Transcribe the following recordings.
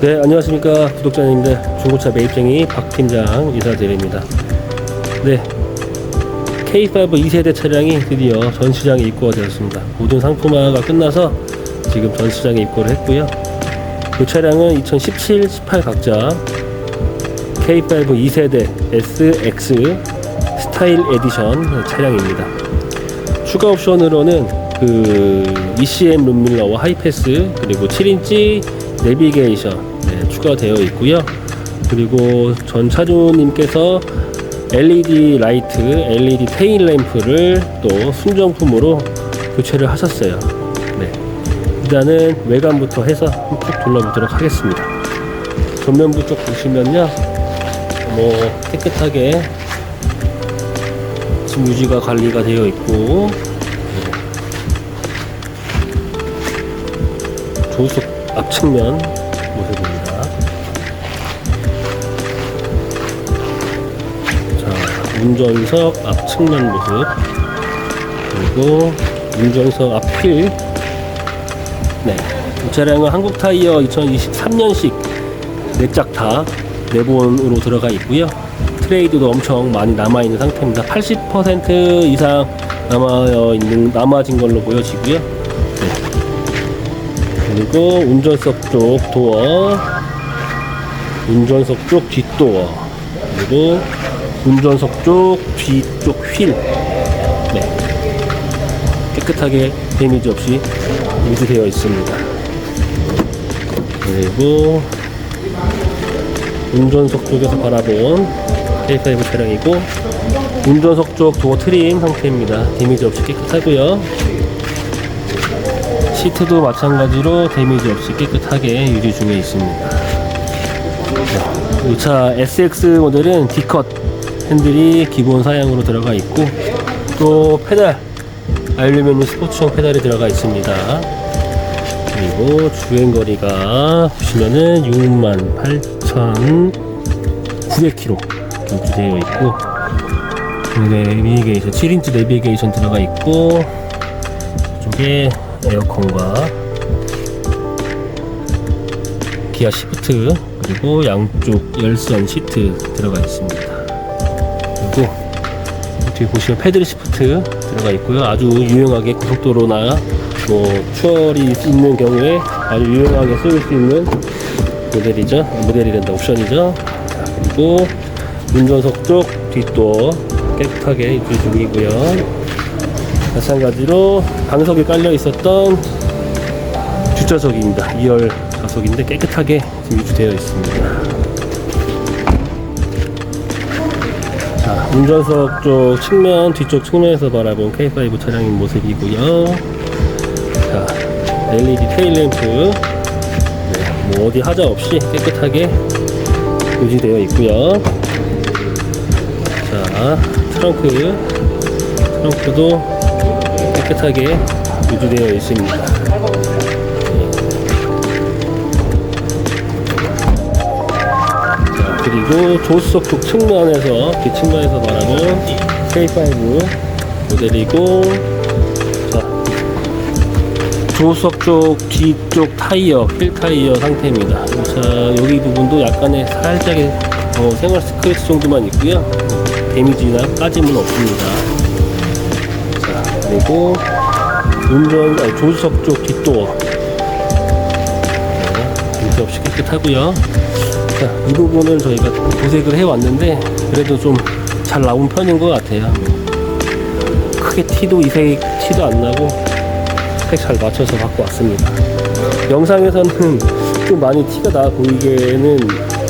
네, 안녕하십니까. 구독자님들. 중고차 매입쟁이 박 팀장 인사드립니다. 네. K5 2세대 차량이 드디어 전시장에 입고가 되었습니다. 모든 상품화가 끝나서 지금 전시장에 입고를 했고요. 이 차량은 2017, 18 각자 K5 2세대 SX 스타일 에디션 차량입니다. 추가 옵션으로는 그 ECM 룸밀러와 하이패스 그리고 7인치 내비게이션 네, 추가되어 있고요. 그리고 전 차주님께서 LED 라이트, LED 테일 램프를 또 순정품으로 교체를 하셨어요. 네. 일단은 외관부터 해서 쭉 둘러보도록 하겠습니다. 전면부 쪽 보시면요. 뭐 깨끗하게 지금 유지가 관리가 되어 있고 조수석 앞측면 모습입니다. 자, 운전석 앞측면 모습 그리고 운전석 앞휠 네, 이 차량은 한국 타이어 2023년식 내짝다 내본으로 들어가 있고요. 트레이드도 엄청 많이 남아 있는 상태입니다. 80% 이상 남아 있는 남아진 걸로 보여지고요. 네. 그리고 운전석 쪽 도어, 운전석 쪽 뒷도어, 그리고 운전석 쪽 뒤쪽 휠. 네. 깨끗하게 데미지 없이 유지되어 있습니다. 그리고 운전석 쪽에서 바라본 K5 차량이고 운전석 쪽 도어 트림 상태입니다. 데미지 없이 깨끗하고요. 시트도 마찬가지로 데미지 없이 깨끗하게 유지 중에 있습니다. 이 차 SX 모델은 D컷 핸들이 기본 사양으로 들어가 있고 또 페달 알루미늄 스포츠용 페달이 들어가 있습니다. 그리고 주행거리가 보시면은 68,900km 유지되어 있고 내비게이션 7인치 내비게이션 들어가 있고 이쪽에 에어컨과 기아 시프트 그리고 양쪽 열선 시트 들어가 있습니다. 그리고 뒤에 보시면 패드리 시프트 들어가 있고요. 아주 유용하게 고속도로나 뭐 추월이 있는 경우에 아주 유용하게 쓰일 수 있는 모델이죠. 모델이 된다 옵션이죠. 자, 그리고 운전석 쪽 뒷도 깨끗하게 유지 중이고요. 마찬가지로 방석에 깔려 있었던 뒷좌석입니다. 2열 좌석인데 깨끗하게 지금 유지되어 있습니다. 자, 운전석 쪽 측면, 뒤쪽 측면에서 바라본 K5 차량인 모습이고요. 자, LED 테일램프, 네, 뭐 어디 하자 없이 깨끗하게 유지되어 있고요. 자, 트렁크, 트렁크도 깨끗하게 유지되어 있습니다. 자, 그리고 조수석 쪽 측면에서 뒷측면에서 말하는 K5 모델이고 자, 조수석 쪽 뒤쪽 타이어 휠 타이어 상태입니다. 자 여기 부분도 약간의 살짝의 어, 생활 스크래치 정도만 있고요. 데미지나 까짐은 없습니다. 자 그리고 운전 아니, 조수석 쪽 뒷도어 네, 문제 없이 깨끗하고요. 자, 이 부분을 저희가 도색을 해왔는데 그래도 좀 잘 나온 편인 것 같아요. 크게 티도 이색 티도 안 나고 색 잘 맞춰서 갖고 왔습니다. 영상에서는 좀 많이 티가 나 보이게는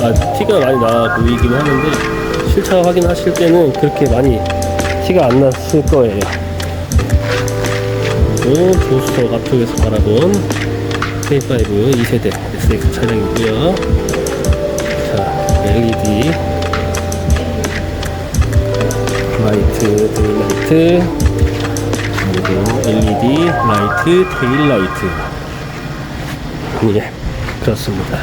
아 티가 많이 나 보이긴 하는데 실차 확인하실 때는 그렇게 많이 티가 안 났을 거예요. 그리고 조수석 앞쪽에서 바라본 K5 2세대 SX 차량이고요. 자, LED 라이트, 데일라이트 그리고 LED 라이트, 데일라이트 예, 그렇습니다.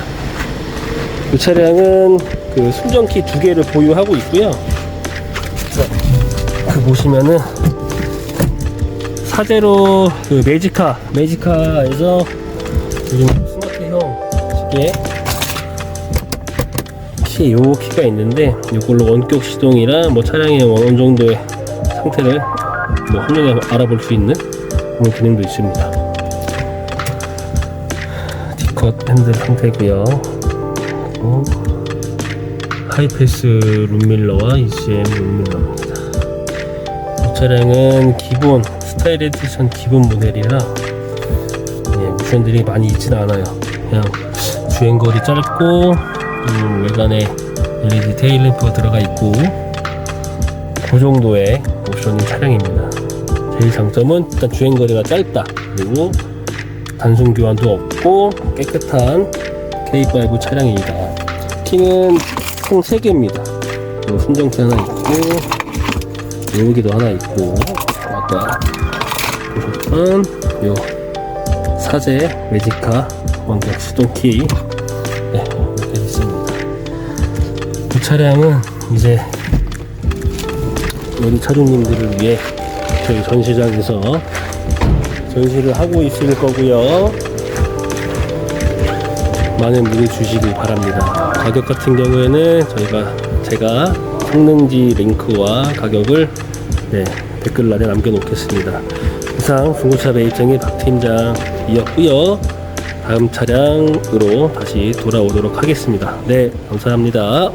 이 차량은 그 순정키 두 개를 보유하고 있고요. 자, 그 보시면은 사제로 그 매지카 매지카에서 요즘 스마트형 시계 키에 요 키가 있는데 이걸로 원격 시동이랑 뭐 차량의 어느 정도의 상태를 뭐 한눈에 알아볼 수 있는 그런 기능도 있습니다. D컷 핸들 상태고요. 하이패스 룸밀러와 ECM 룸밀러입니다. 이 차량은 기본 스타일 에디션 기본 모델이라 예, 옵션들이 많이 있지는 않아요. 그냥 주행거리 짧고 음, 외관에 LED 테일램프가 들어가 있고 그 정도의 옵션인 차량입니다. 제일 장점은 일단 주행거리가 짧다. 그리고 단순 교환도 없고 깨끗한 K5 차량입니다. 키는 총 3개입니다. 순정키 하나 있고 여기도 하나 있고 아까 보셨던 요 사제 매지카 원격 시동키 네, 이렇게 있습니다. 이 차량은 이제 우리 차주님들을 위해 저희 전시장에서 전시를 하고 있을 거고요. 많은 문의 주시기 바랍니다. 가격 같은 경우에는 저희가 제가 성능지 링크와 가격을 네, 댓글란에 남겨놓겠습니다. 이상 중고차 매입장의 박 팀장 이었고요. 다음 차량으로 다시 돌아오도록 하겠습니다. 네, 감사합니다.